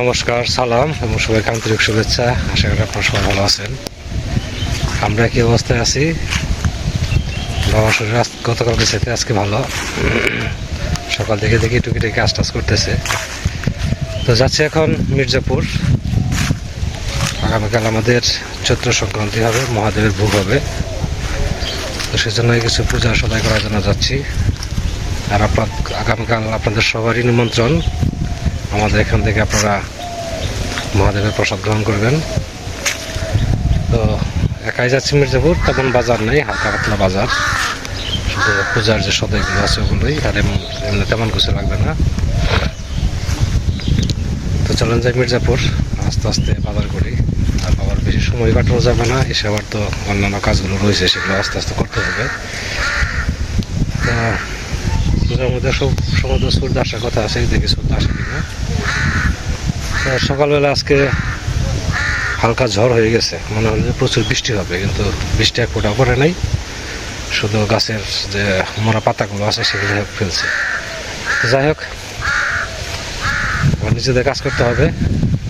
নমস্কার, সালাম এবং সবাইকে আন্তরিক শুভেচ্ছা। আশা করি আপনারা সবাই ভালো আছেন। আমরা কি অবস্থায় আছি? বাবা শরীর গতকালকে সাথে আজকে ভালো। সকাল থেকে দেখি টুকিটাকি কাজ টাজ করতেছে। তো যাচ্ছি এখন মির্জাপুর। আগামীকাল আমাদের চৈত্র সংক্রান্তি হবে, মহাদেবের ভোগ হবে। তো সেজন্য কিছু পূজা সদাই করার জন্য যাচ্ছি। আর আপনার, আগামীকাল আপনাদের সবারই নিমন্ত্রণ। আমাদের এখান থেকে আপনারা মহাদেবের প্রসাদ গ্রহণ করবেন। তো একাই যাচ্ছি মির্জাপুর, তেমন বাজার নেই, হালকা পাতলা বাজার। শুধু পূজার যে সদাইগুলো আছে ওগুলোই, আর এমন- তেমন কিছু লাগবে না। তো চলেন যাই মির্জাপুর, আস্তে আস্তে বাজার করি। আর বাবার বেশি সময় কাটানো যাবে না, এসে আবার তো অন্যান্য কাজগুলো রয়েছে, সেগুলো আস্তে আস্তে করতে হবে। তো পূজার মধ্যে সব সমুদ্র সূর্য আসার কথা আছে দেখি সূর্য আসে কিনা। সকালবেলা আজকে হালকা ঝড় হয়ে গেছে, মনে হলো যে প্রচুর বৃষ্টি হবে, কিন্তু বৃষ্টি এক ফোঁটা পড়ে নাই। শুধু গাছের যে মরা পাতাগুলো আছে, সেগুলো ফেলছে। যাই হোক, আমার নিজেদের কাজ করতে হবে।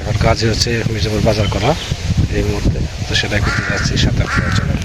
এখন কাজই হচ্ছে মির্জাপুর বাজার করা, এই মুহূর্তে। তো সেটাই করতে যাচ্ছি, সাথে আপনারা চলেন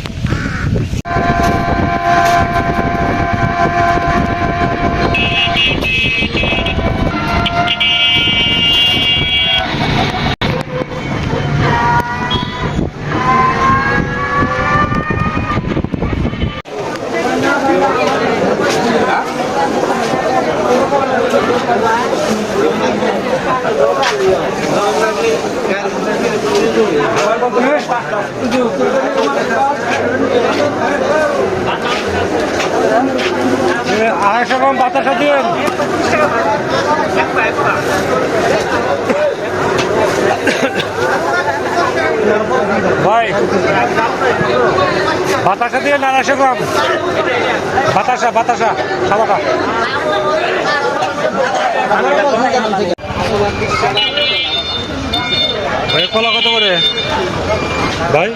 দিয়ে গ্রাম বাতাসা বাতাসা সাবাকা ভাই কলা কত করে? ভাই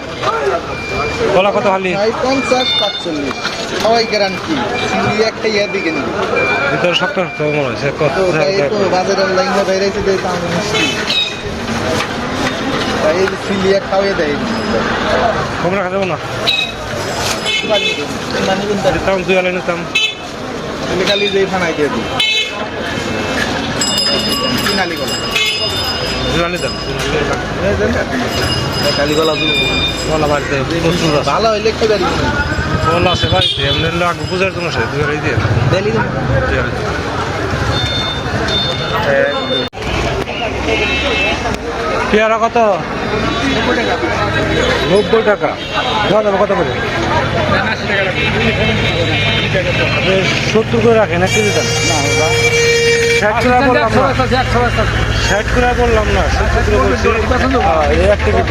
কলা কত হালি? ভাই পঞ্চাশ পাঁচচল্লিশ। সবাই গ্যারান্টি সিলি একটা ইয়ে দিকে নেবে ভিতরে সবটা মনে হয়েছে কত? বাজারে লাইন বাইরেছে যে দাম মিষ্টি। ভাই এই সিলি খাওয়াই দেয়। কম রাখা যাব না? নিতাম দুই আলাই নিতাম তুমি খালি যে ফানাই দিয়ে দিই কিনালি গলা দুই আলাই নিতাম কালি গলা কলা বাড়িতে প্রচুর আছে ভালো হইলে খেয়ে দাঁড়িয়ে কলা আছে বাড়িতে এমনি লাগবে পূজার জন্য সে দুই আলাই দিয়ে দিলি দুই আলাই দিয়ে। পেয়ারা কত নব্বই টাকা দেওয়া যাবে কত করে সত্তর করে রাখেন এক কেজি ষাট করে বললাম না। ষাট করে বললাম না সত্তর করে বলছি। হ্যাঁ, এক কেজি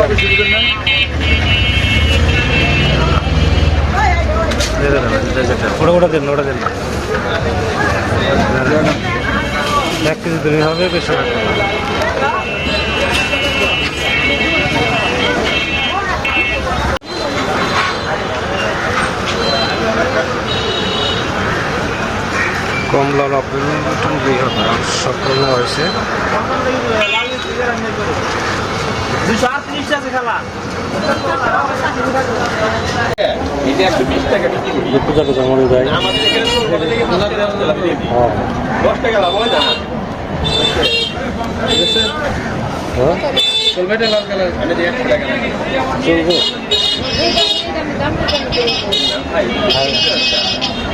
দেন, ওটা ওটা দেন ওটা দেন। এক কেজি দিলে হবে বেশি কমলা নতুন আটশো কমলা হয়েছে। যায় হ্যাঁ হ্যাঁ চলবে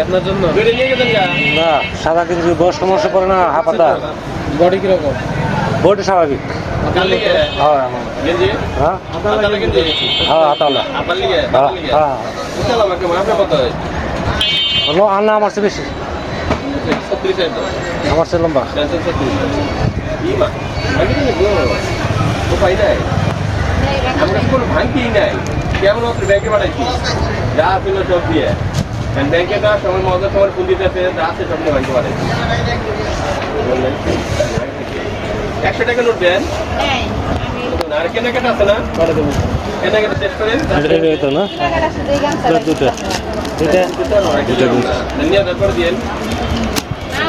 আপনার জন্য? না সাদা বয়স সমস্যা পড়ে না হাফাতা বডি কীরকম? বডি স্বাভাবিক। হ্যাঁ আমার। হ্যাঁ? হ্যাঁ হ্যাঁ হ্যাঁ। হলো আনা আমার চেয়ে বেশি। আমার চেয়ে লম্বা। আমরা কোনো ভাঙতেই নাই। কেমন হচ্ছে ব্যাংকে পাঠাইছি। যা ছিল সব দিয়ে। কারণ ব্যাংকে দেওয়ার সময় মজার সময় ফুল দিতে আছে যা আছে সব নিয়ে ব্যাংকে পাঠাইছি। একশো টাকা নোট দেন। আর কেনাকাটা আছে না? কেনাকাটা শেষ করেন না? এটা দুটো নিয়ে তারপর আমার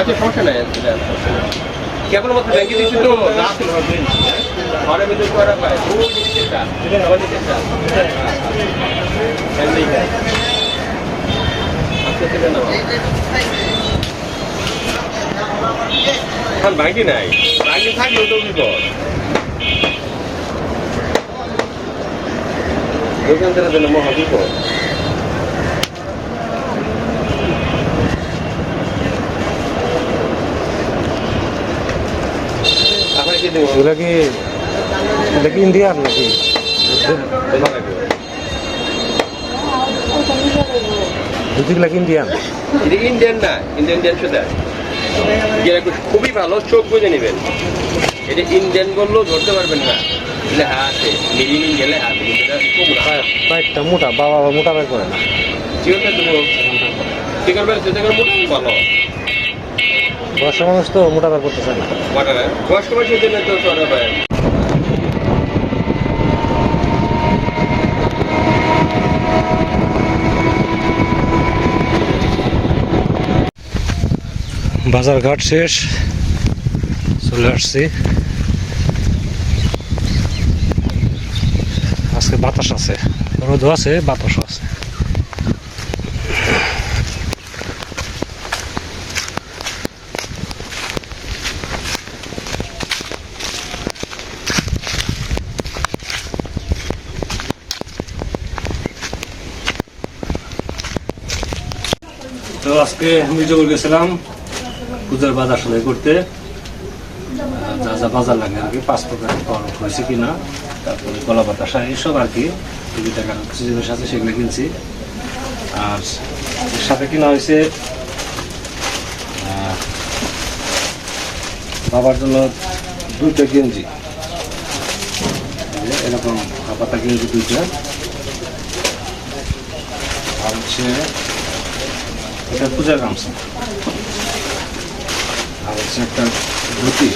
আচ্ছা নাই এটা কেবলমাত্র ব্যাংকে তো? আচ্ছা এখন ভাঙতি নাই। ভাঙতি থাকলেও তো বিপদ। দোকানদারের জন্য মহা বিপদ আপনার কি দেবো এগুলো কি এটা কি ইন্ডিয়ার নাকি? দুটিগুলো কি ইন্ডিয়ান? ইন্ডিয়ান না ইন্ডিয়ান দেড়শো যেটা খুবই ভালো চোখ বুঝে নেবেন। এটা ইন্ডিয়ান বললেও ধরতে পারবেন না। লেখা আছে মিডিয়াম ইন্ডিয়া লেখা আছে কিন্তু এটা কমলা পাইপটা মোটা বাবা মোটা পাইপ করে না। দেবো চিকন বের যেতে করে ভালো। বর্ষা মানুষ তো মোটা করতেছে না। বাটা বয়স্ক বয়সের জন্য তো চলে ভাই বাজার ঘাট শেষ। চলে আসছি। আজকে বাতাস আছে। রোদও আছে বাতাসও আছে তো আজকে মির্জাপুর গেছিলাম, পূজার বাজার সদাই করতে। যা যা বাজার লাগে আর কি পাঁচ প্রকার ফল হয়েছে কিনা, তারপরে কলা বাতাসা এইসব আর কি। দুই টাকার জিনিস আছে সেগুলো কিনছি। আর সাথে কিনা হয়েছে বাবার জন্য দুইটা গেঞ্জি। এরকম হাপাতা গেঞ্জি দুইটা। আর হচ্ছে এটা পূজার গামছা আর হচ্ছে একটা ধুতি।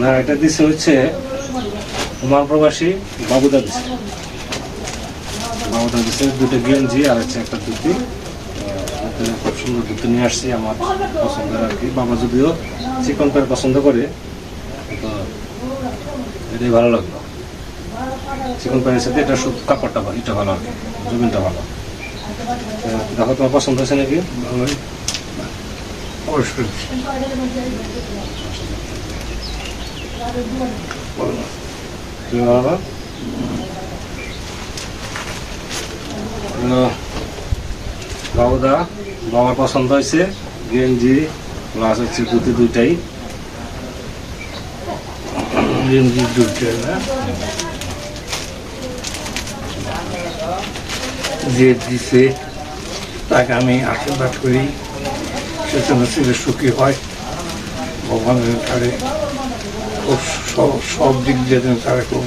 না, এটা দিছে হচ্ছে কুমার প্রবাসী বাবুদা দিছে। বাবুদা দিছে দুটো গেঞ্জি আর হচ্ছে একটা ধুতি। খুব সুন্দর ধুতি নিয়ে আসছি আমার পছন্দের আর কি। বাবা যদিও চিকন পছন্দ করে, তো এটাই ভালো লাগল। চিকন প্যান্টের সাথে এটা শুধু কাপড়টা ভালো এটা ভালো আর কি জমিনটা ভালো। দেখো, তোমার পছন্দ হয়েছে নাকি? বাবুদা, বাবার পছন্দ হয়েছে, গেঞ্জি প্লাস হচ্ছে ধুতি দুইটাই। গেঞ্জি দুটো না যে দিছে তাকে আমি আশীর্বাদ করি। সে যেন ছেলে সুখী হয়। ভগবানের তারে খুব সব- দিক দিয়ে যেন তারা খুব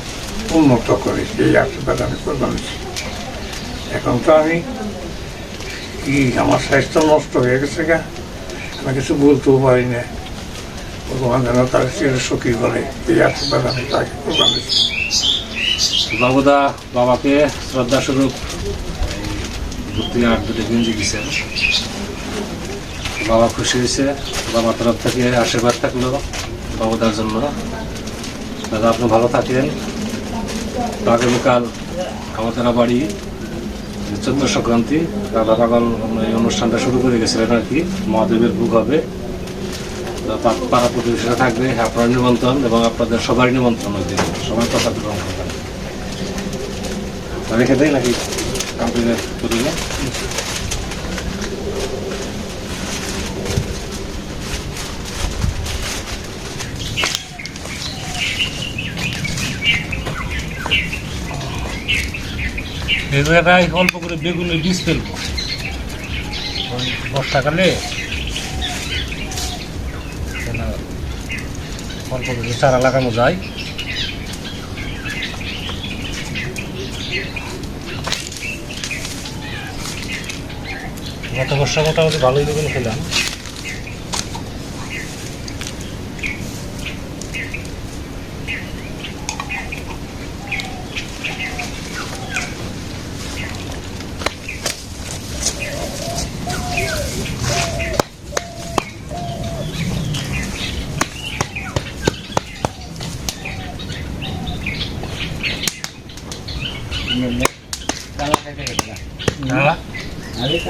উন্নত করে। সেই আশীর্বাদ আমি করলাম এখন তো আমি কি, আমার স্বাস্থ্য নষ্ট হয়ে গেছে গা। আমি কিছু বলতেও পারি না। ভগবান যেন তার ছেলে সুখী করে। এই আশীর্বাদ আমি তাকে করলাম বাবুদা বাবাকে শ্রদ্ধা স্বরূপ ধুতি আর দুটো গেঞ্জি দিচ্ছেন বাবা খুশি হয়েছে বাবার তরফ থেকে আশীর্বাদ থাকল বাবুদার জন্য। দাদা, আপনি ভালো থাকেন। আগামীকাল আমাদের বাড়ি চোদ্দ সংক্রান্তি, রাধা পাগল এই অনুষ্ঠানটা শুরু করে গেছিলেন আর কি, মহাদেবের ভোগ হবে। পাড়া প্রতিবেশীরা থাকবে, আপনার নিমন্ত্রণ এবং আপনাদের সবার নিমন্ত্রণ ওই দিন। প্রসাদ গ্রহণ করবেন। রেখে দেয় নাকি কমপ্লিট করে? এই অল্প করে বেগুনের বীজ ফেলব বর্ষাকালে অল্প করে চারা লাগানো যায় গত বর্ষা মোটামুটি ভালোই দেবেন খেলাম হ্যাঁ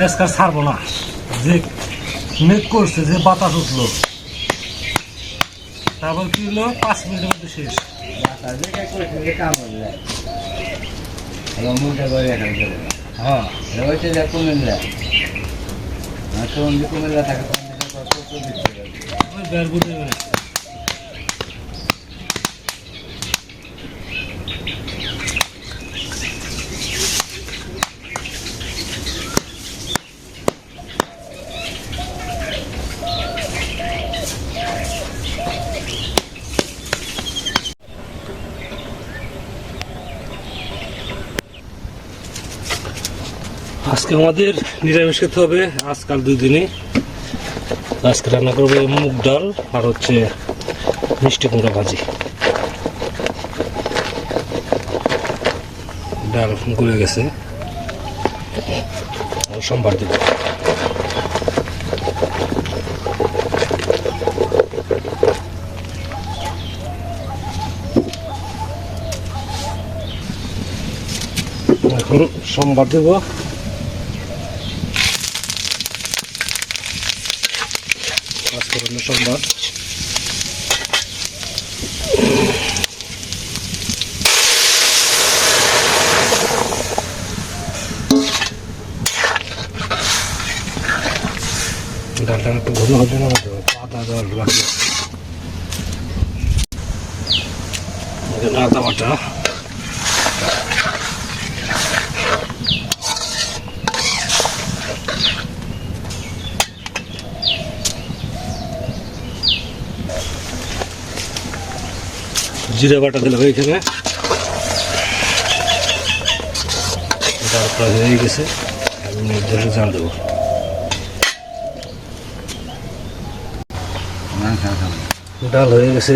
এসকার ছাড়বো না। যে মেঘ করছে যে বাতাস উঠল। তারপর কি হলো? পাঁচ মিনিটের মধ্যে শেষ। হ্যাঁ। কুমিল্লা কুমিল্লা থাকে আমাদের নিরামিষ খেতে হবে আজকাল দুই দিনে। আজকে রান্না করব মুগ ডাল আর হচ্ছে মিষ্টি কুমড়া ভাজি। ডাল গলে গেছে। সোমবার দিব এখন সোমবার দেব। আজকে হলো সোমবার ডালটা একটু ঘন হলে না তো আদা দেওয়ার লাগবে এখানে আদা বাটা জিরে বাটা দিলাম এখানে ডাল প্রায় হয়ে গেছে আমি জলে জাল দেবো ডাল হয়ে গেছে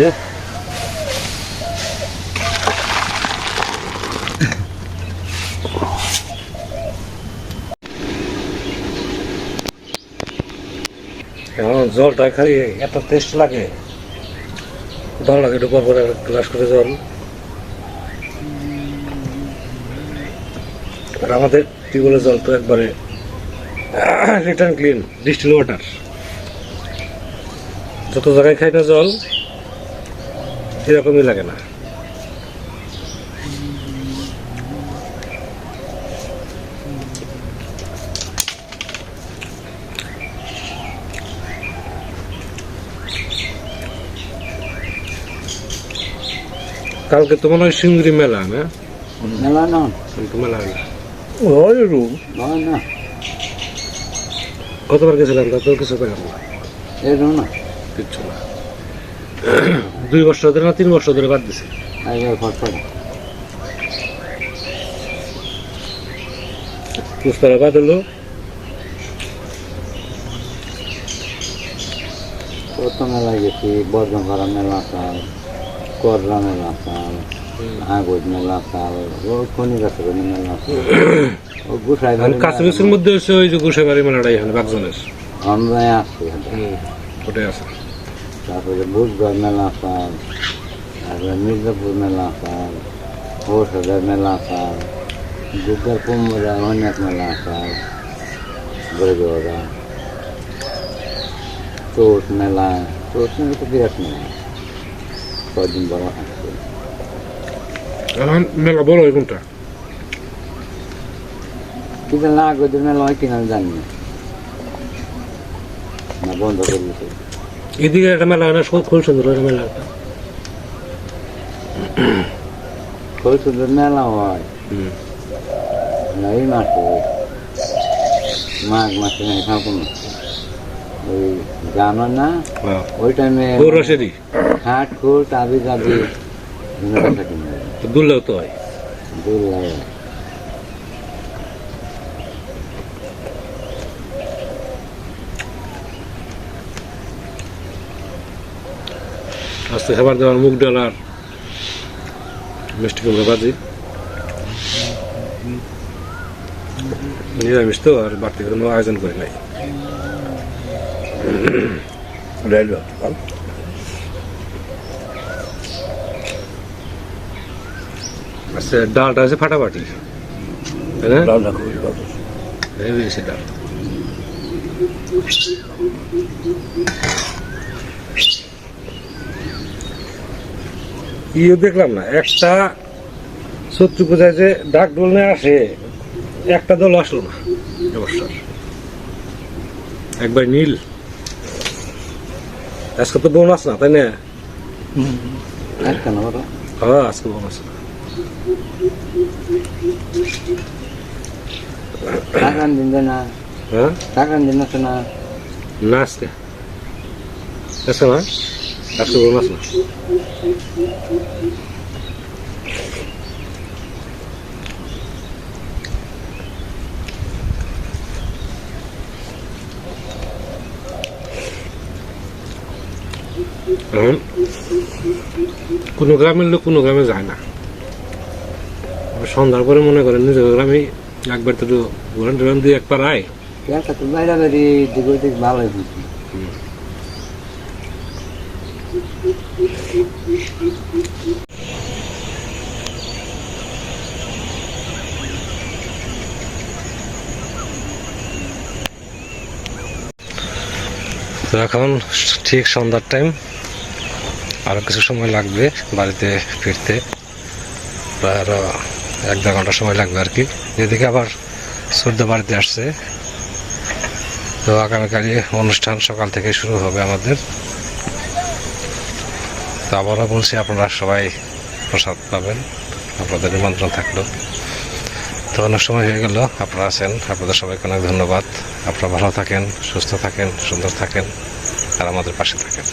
এখন জলটা খালি এত টেস্ট লাগে ভালো লাগে ঢোকার পরে গ্লাস করে জল আর আমাদের টিউবওয়েলের জল তো একবারে রিটার্ন ক্লিন ডিস্টিল ওয়াটার যত জায়গায় খাই না জল, এরকমই লাগে না। কালকে তো মনে হয় মেলা না? মেলা না। কিন্তু মেলা না ওই রুম। না না। কতবার গেছিলাম? তা কিছু পেলাম না এরকম না। কিচ্ছু না। দুই বছর ধরে না তিন বছর ধরে বাদ দিছে? পুষ্পারা বাদ হলো। কত মেলা গেছি? বর্ধমারা মেলা সাল করলা মেলা সাল আগজ মেলা সাল ও খনি গাছের মেলা সাল ও গুসাই কাছাকাছির মধ্যে হচ্ছে ওই যে গোসাবাড়ি মেলাটা এখানে বাগজনের আমরা আসছি ওটাই আছে তারপরে বুধবার মেলা সাল তারপরে মির্জাপুর মেলা সাল ঔষধের মেলা সাল দুর্গার কুম্ভরা অনেক মেলা সাল গরিবরা চোট মেলা চোট মেলা তো বিরাট মেলা কদিন বড় থাকছে এখন মেলা বড় হয় কোনটা? কিন্তু না মেলা হয় কিনা জানি না। বন্ধ করে এদিকে একটা মেলা হয় না সব খুব সুন্দর একটা মেলা একটা মেলা হয়। হুম। এই মাসে মাঘ মাসে নাই ফাগুন ওই জানো না? হ্যাঁ। ওই টাইমে খুল দুললেও তো হয়। আজকে খাবার দাবার মুগ ডাল আর মিষ্টি কুমড়া ভাজি। নিরামিষ তো আর বাড়তি কোনো আয়োজন করি নাই। ডাল ভাত। আচ্ছা ডালটা আছে ফাটাফাটি ডালটা খুবই ভালো। হেভি আছে ডাল। ইয়ে দেখলাম না একটা শত্রু কোথায় যে ডাক ডোল নিয়ে আসে একটা দল আসলো না এবছর একবার নীল। আজকে তো বোনাস না তাই না? হ্যাঁ আজকে বোনাস। টাকান দিন না। হ্যাঁ? টাকান দিন না। না আজকে। আজকে না? আজকে বোনাস না। কোনো গ্রামের লোক কোনো গ্রামে যায় না। সন্ধ্যার পরে মনে করেন নিজের গ্রামে একবার তো ঘুরান টুরান দিয়ে একবার আয় এখন ঠিক সন্ধ্যার টাইম আরও কিছু সময় লাগবে বাড়িতে ফিরতে প্রায় আরও এক দেড় ঘণ্টা সময় লাগবে আর কি। এদিকে আবার সূর্য বাড়িতে আসছে। তো আগামীকালই অনুষ্ঠান সকাল থেকে শুরু হবে আমাদের। তো আবারও বলছি, আপনারা সবাই প্রসাদ পাবেন। আপনাদের নিমন্ত্রণ থাকল। তো অনেক সময় হয়ে গেল, আপনারা আছেন, আপনাদের সবাইকে অনেক ধন্যবাদ। আপনারা ভালো থাকেন, সুস্থ থাকেন, সুন্দর থাকেন, আর আমাদের পাশে থাকেন।